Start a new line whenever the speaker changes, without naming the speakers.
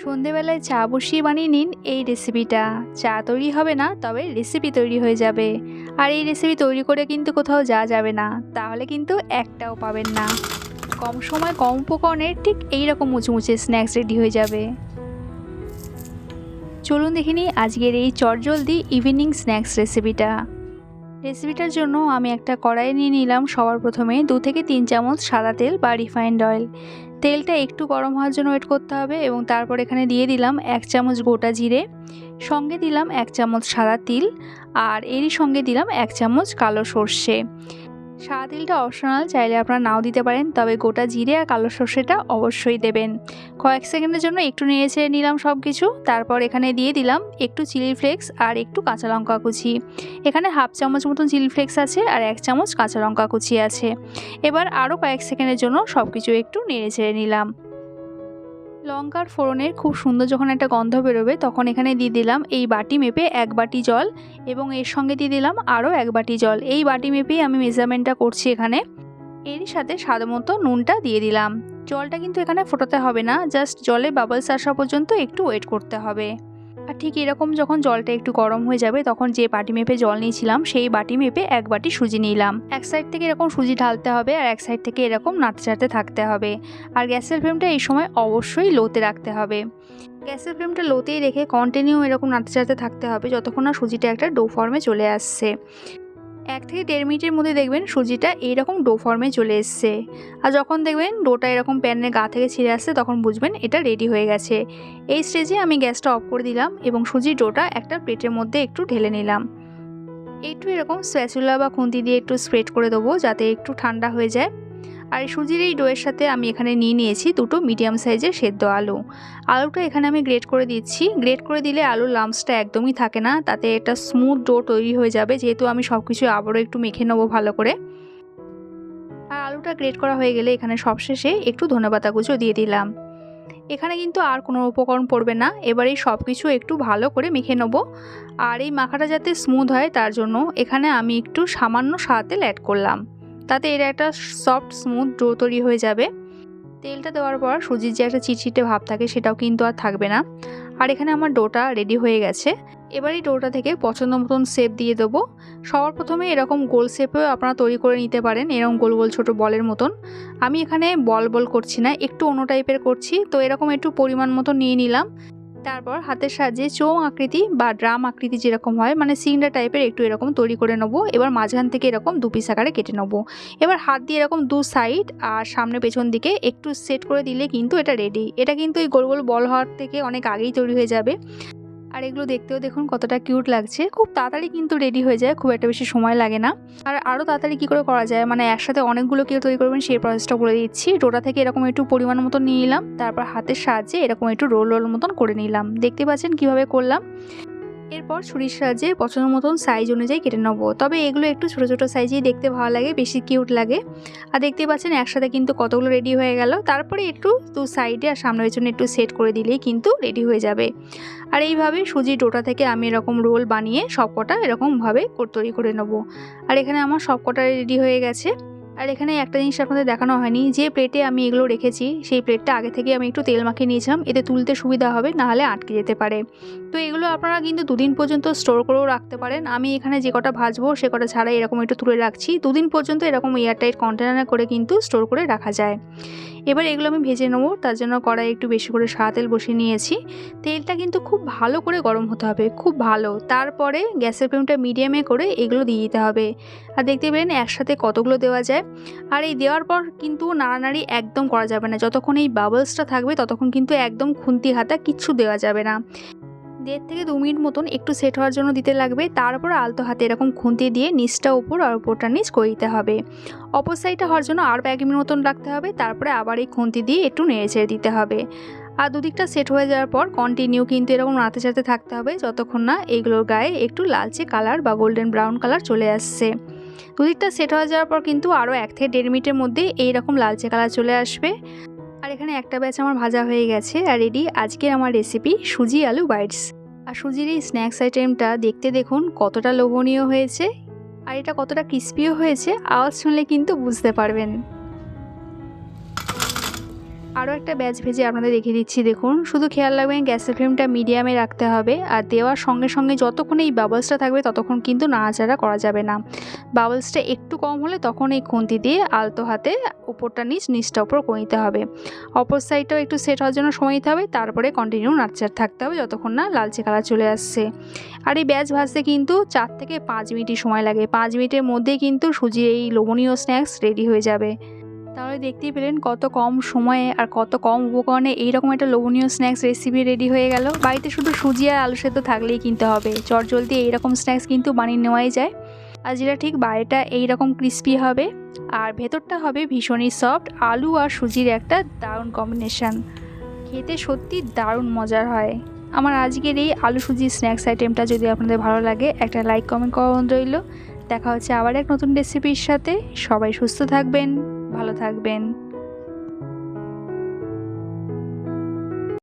সন্ধেবেলায় চা বসিয়ে বানিয়ে নিন এই রেসিপিটা চা তৈরি হবে না, তবে রেসিপি তৈরি হয়ে যাবে। আর এই রেসিপি তৈরি করে কিন্তু কোথাও যাওয়া যাবে না, তাহলে কিন্তু একটাও পাবেন না। কম সময় কম উপকরণে ঠিক এইরকম মুচমুচে স্ন্যাক্স রেডি হয়ে যাবে। চলুন দেখে নিই আজকের এই চটজলদি ইভিনিং স্ন্যাক্স রেসিপিটা রেসিপিটার জন্য আমি একটা কড়াই নিয়ে নিলাম সবার প্রথমে দু থেকে তিন চামচ সাদা তেল বা রিফাইন্ড অয়েল। তেলটা একটু গরম হওয়ার জন্য ওয়েট করতে হবে এবং তারপর এখানে দিয়ে দিলাম এক চামচ গোটা জিরে, সঙ্গে দিলাম এক চামচ সাদা তিল, আর এরই সঙ্গে দিলাম এক চামচ কালো সর্ষে। সাদা তিলটা অপশনাল চাইলে আপনারা নাও দিতে পারেন, তবে গোটা জিরে আর কালো সর্ষেটা অবশ্যই দেবেন। কয়েক সেকেন্ডের জন্য একটু নেড়ে ছেড়ে নিলাম সব কিছু তারপর এখানে দিয়ে দিলাম একটু চিলি ফ্লেক্স আর একটু কাঁচা লঙ্কা কুচি। এখানে হাফ চামচ মতন চিলি ফ্লেক্স আছে আর এক চামচ কাঁচা লঙ্কা কুচি আছে। এবার আরও কয়েক সেকেন্ডের জন্য সব কিছু একটু নেড়ে ছেড়ে নিলাম। লঙ্কার ফোড়নের খুব সুন্দর যখন একটা গন্ধ বেরোবে, তখন এখানে দিয়ে দিলাম এই বাটি মেপে এক বাটি জল এবং এর সঙ্গে দিয়ে দিলাম আরও এক বাটি জল। এই বাটি মেপেই আমি মেজারমেন্টটা করছি এখানে। এরই সাথে স্বাদ মতো নুনটা দিয়ে দিলাম। জলটা কিন্তু এখানে ফোটাতে হবে না জাস্ট জলে বাবলস আসা পর্যন্ত একটু ওয়েট করতে হবে। আর ঠিক এরকম যখন জলটা একটু গরম হয়ে যাবে, তখন যে বাটি মেপে জল নিয়েছিলাম, সেই বাটি মেপে এক বাটি সুজি নিলাম। এক সাইড থেকে এরকম সুজি ঢালতে হবে আর এক সাইড থেকে এরকম নাড়তে চাড়তে থাকতে হবে। আর গ্যাসের ফ্লেমটা এই সময় অবশ্যই লোতে রাখতে হবে। গ্যাসের ফ্লেমটা লোতেই রেখে কন্টিনিউ এরকম নাড়তে চাড়তে থাকতে হবে, যতক্ষণ না সুজিটা একটা ডো ফর্মে চলে আসছে। এক থেকে দেড় মিনিটের মধ্যে দেখবেন সুজিটা এইরকম ডো ফর্মে চলে এসছে। আর যখন দেখবেন ডোটা এরকম প্যানের গা থেকে ছিঁড়ে আসছে, তখন বুঝবেন এটা রেডি হয়ে গেছে। এই স্টেজে আমি গ্যাসটা অফ করে দিলাম এবং সুজির ডোটা একটা প্লেটের মধ্যে একটু ঢেলে নিলাম। একটু এরকম স্প্যাচুলা বা খুন্তি দিয়ে একটু স্প্রেড করে দেবো যাতে একটু ঠান্ডা হয়ে যায়। আর সুজির এই ডোয়ের সাথে আমি এখানে নিয়ে নিয়েছি দুটো মিডিয়াম সাইজের সেদ্ধ আলু। আলুটা এখানে আমি গ্রেট করে দিচ্ছি। গ্রেট করে দিলে আলুর লামসটা একদমই থাকে না, তাতে একটা স্মুথ ডো তৈরি হয়ে যাবে, যেহেতু আমি সব কিছু আবারও একটু মেখে নেব ভালো করে। আর আলুটা গ্রেট করা হয়ে গেলে এখানে সবশেষে একটু ধনেপাতা কুচো দিয়ে দিলাম। এখানে কিন্তু আর কোনো উপকরণ পড়বে না, এবার এই সব কিছু একটু ভালো করে মেখে নেব। আর এই মাখাটা যাতে স্মুথ হয় তার জন্য এখানে আমি একটু সামান্য সাদা তেল অ্যাড করলাম। তাতে এর একটা সফট স্মুথ ডো তৈরি হয়ে যাবে। তেলটা দেওয়ার পর সুজির যে একটা চিটচিটে ভাব থাকে সেটাও কিন্তু আর থাকবে না। আর এখানে আমার ডোটা রেডি হয়ে গেছে। এবার এই ডোটা থেকে পছন্দ মতন শেপ দিয়ে দেবো। সবার প্রথমে এরকম গোল শেপেও আপনারা তৈরি করে নিতে পারেন, এরকম গোল গোল ছোট বলের মতন। আমি এখানে বল বল করছি না, একটু অন্য টাইপের করছি। তো এরকম একটু পরিমাণ মতো নিয়ে নিলাম। তারপর হাতের সাহায্যে চৌ আকৃতি বা ড্রাম আকৃতি যেরকম হয় মানে সিংড়া টাইপের একটু এরকম তৈরি করে নেব। এবার মাঝখান থেকে এরকম দু পিস আকারে কেটে নেব। এবার হাত দিয়ে এরকম দু সাইড আর সামনে পেছন দিকে একটু সেট করে দিলে কিন্তু এটা রেডি এটা কিন্তু এই গোল গোল বল হওয়ার থেকে অনেক আগেই তৈরি হয়ে যাবে। আর এগুলো দেখতেও দেখুন কতটা কিউট লাগছে। খুব তাড়াতাড়ি কিন্তু রেডি হয়ে যায়, খুব একটা বেশি সময় লাগে না। আর আরও তাড়াতাড়ি কী করে করা যায়? মানে একসাথে অনেকগুলো কেউ তৈরি করবেন, সেই প্রসেসটা করে দিচ্ছি। ডোটা থেকে এরকম একটু পরিমাণ মতো নিয়ে নিলাম, তারপর হাতের সাহায্যে এরকম একটু রোল রোল মতন করে নিলাম। দেখতে পাচ্ছেন কীভাবে করলাম? এরপর ছুরির সাহায্যে পছন্দ মতন সাইজ অনুযায়ী কেটে নেব। তবে এগুলো একটু ছোটো ছোটো সাইজেই দেখতে ভালো লাগে, বেশি কিউট লাগে। আর দেখতে পাচ্ছেন একসাথে কিন্তু কতগুলো রেডি হয়ে গেল। তারপরে একটু দু সাইডে আর সামনে পেছনে একটু সেট করে দিলেই কিন্তু রেডি হয়ে যাবে। আর এইভাবে সুজির ডোটা থেকে আমি এরকম রোল বানিয়ে সবকটা এরকমভাবে তৈরি করে নেব। আর এখানে আমার সবকটা রেডি হয়ে গেছে। আর এখানে একটা জিনিস আপনাদের দেখানো হয়নি, যে প্লেটে আমি এগুলো রেখেছি, সেই প্লেটটা আগে থেকে আমি একটু তেল মাখিয়ে নিয়েছিলাম, এতে তুলতে সুবিধা হবে নাহলে আটকে যেতে পারে। তো এগুলো আপনারা কিন্তু দুদিন পর্যন্ত স্টোর করেও রাখতে পারেন। আমি এখানে যে কটা ভাজবো, সে কটা ছাড়া এরকম একটু তুলে রাখছি। দুদিন পর্যন্ত এরকম এয়ারটাইট কন্টেনারে করে কিন্তু স্টোর করে রাখা যায়। এবার এগুলো আমি ভেজে নেব, তার জন্য কড়াই একটু বেশি করে সাদা তেল বসিয়ে নিয়েছি। তেলটা কিন্তু খুব ভালো করে গরম হতে হবে, খুব ভালো। তারপরে গ্যাসের ফ্লেমটা মিডিয়ামে করে এগুলো দিয়ে দিতে হবে। আর দেখতে পেলেন একসাথে কতগুলো দেওয়া যায়। আর এই দেওয়ার পর কিন্তু নাড়ানাড়ি একদম করা যাবে না। যতক্ষণ এই বাবলসটা থাকবে, ততক্ষণ কিন্তু একদম খুন্তি হাতা কিচ্ছু দেওয়া যাবে না। দেড় থেকে দু মিনিট মতন একটু সেট হওয়ার জন্য দিতে লাগবে। তারপর আলতো হাতে এরকম খুন্তি দিয়ে নিচটা উপর আর উপরটা নিচ করে দিতে হবে। অপর সাইডটা হওয়ার জন্য আরও এক মিনিট মতন রাখতে হবে। তারপরে আবার এই খুন্তি দিয়ে একটু নেড়ে ছেড়ে দিতে হবে। আর দুদিকটা সেট হয়ে যাওয়ার পর কন্টিনিউ কিন্তু এরকম নাড়তে সাথে থাকতে হবে যতক্ষণ না এইগুলোর গায়ে একটু লালচে কালার বা গোল্ডেন ব্রাউন কালার চলে আসছে। দুদিকটা সেট হয়ে যাওয়ার পর কিন্তু আরও এক থেকে দেড় মিনিটের মধ্যে এইরকম লালচে কালার চলে আসবে। আর এখানে একটা ব্যাচ আমার ভাজা হয়ে গেছে। আর রেডি আজকের আমার রেসিপি সুজি আলু বাইটস আর সুজির এই স্ন্যাক্স আইটেমটা দেখতে দেখুন কতটা লোভনীয় হয়েছে, আর এটা কতটা ক্রিস্পিও হয়েছে, আওয়াজ শুনলে কিন্তু বুঝতে পারবেন। আরও একটা ব্যাচ ভেজে আপনাদের দেখিয়ে দিচ্ছি, দেখুন। শুধু খেয়াল রাখবেন, গ্যাসের ফ্লেমটা মিডিয়ামে রাখতে হবে আর দেওয়ার সঙ্গে সঙ্গে যতক্ষণ এই বাবলসটা থাকবে ততক্ষণ কিন্তু নাড়াচাড়া করা যাবে না। বাবলসটা একটু কম হলে তখন এই খুন্তি দিয়ে আলতো হাতে উপরটা নিচ, নিচটা উপর করে নিতে হবে। অপর সাইডটাও একটু সেট হওয়ার জন্য সময় দিতে হবে, তারপরে কন্টিনিউ নাড়চাড় থাকতে হবে যতক্ষণ না লালচে কালার চলে আসছে। আর এই ব্যাচ ভাজতে কিন্তু চার থেকে পাঁচ মিনিটই সময় লাগে, পাঁচ মিনিটের মধ্যেই কিন্তু সুজির এই লোভনীয় স্ন্যাক্স রেডি হয়ে যাবে। তাহলে দেখতেই পেলেন কত কম সময়ে আর কত কম উপকরণে এইরকম একটা লোভনীয় স্ন্যাক্স রেসিপি রেডি হয়ে গেল। বাড়িতে শুধু সুজি আর আলু সেদ্ধ থাকলেই কিনতে হবে। চটজলদি এইরকম স্ন্যাক্স কিন্তু বানিয়ে নেওয়াই যায়। আর যেটা ঠিক বাইরেটা এইরকম ক্রিস্পি হবে, আর ভেতরটা হবে ভীষণই সফট আলু আর সুজির একটা দারুণ কম্বিনেশান খেতে সত্যি দারুণ মজার হয়। আমার আজকের এই আলু সুজি স্ন্যাক্স আইটেমটা যদি আপনাদের ভালো লাগে, একটা লাইক কমেন্ট করুন রইল। দেখা হচ্ছে আবার এক নতুন রেসিপির সাথে। সবাই সুস্থ থাকবেন। ভালো থাকবেন।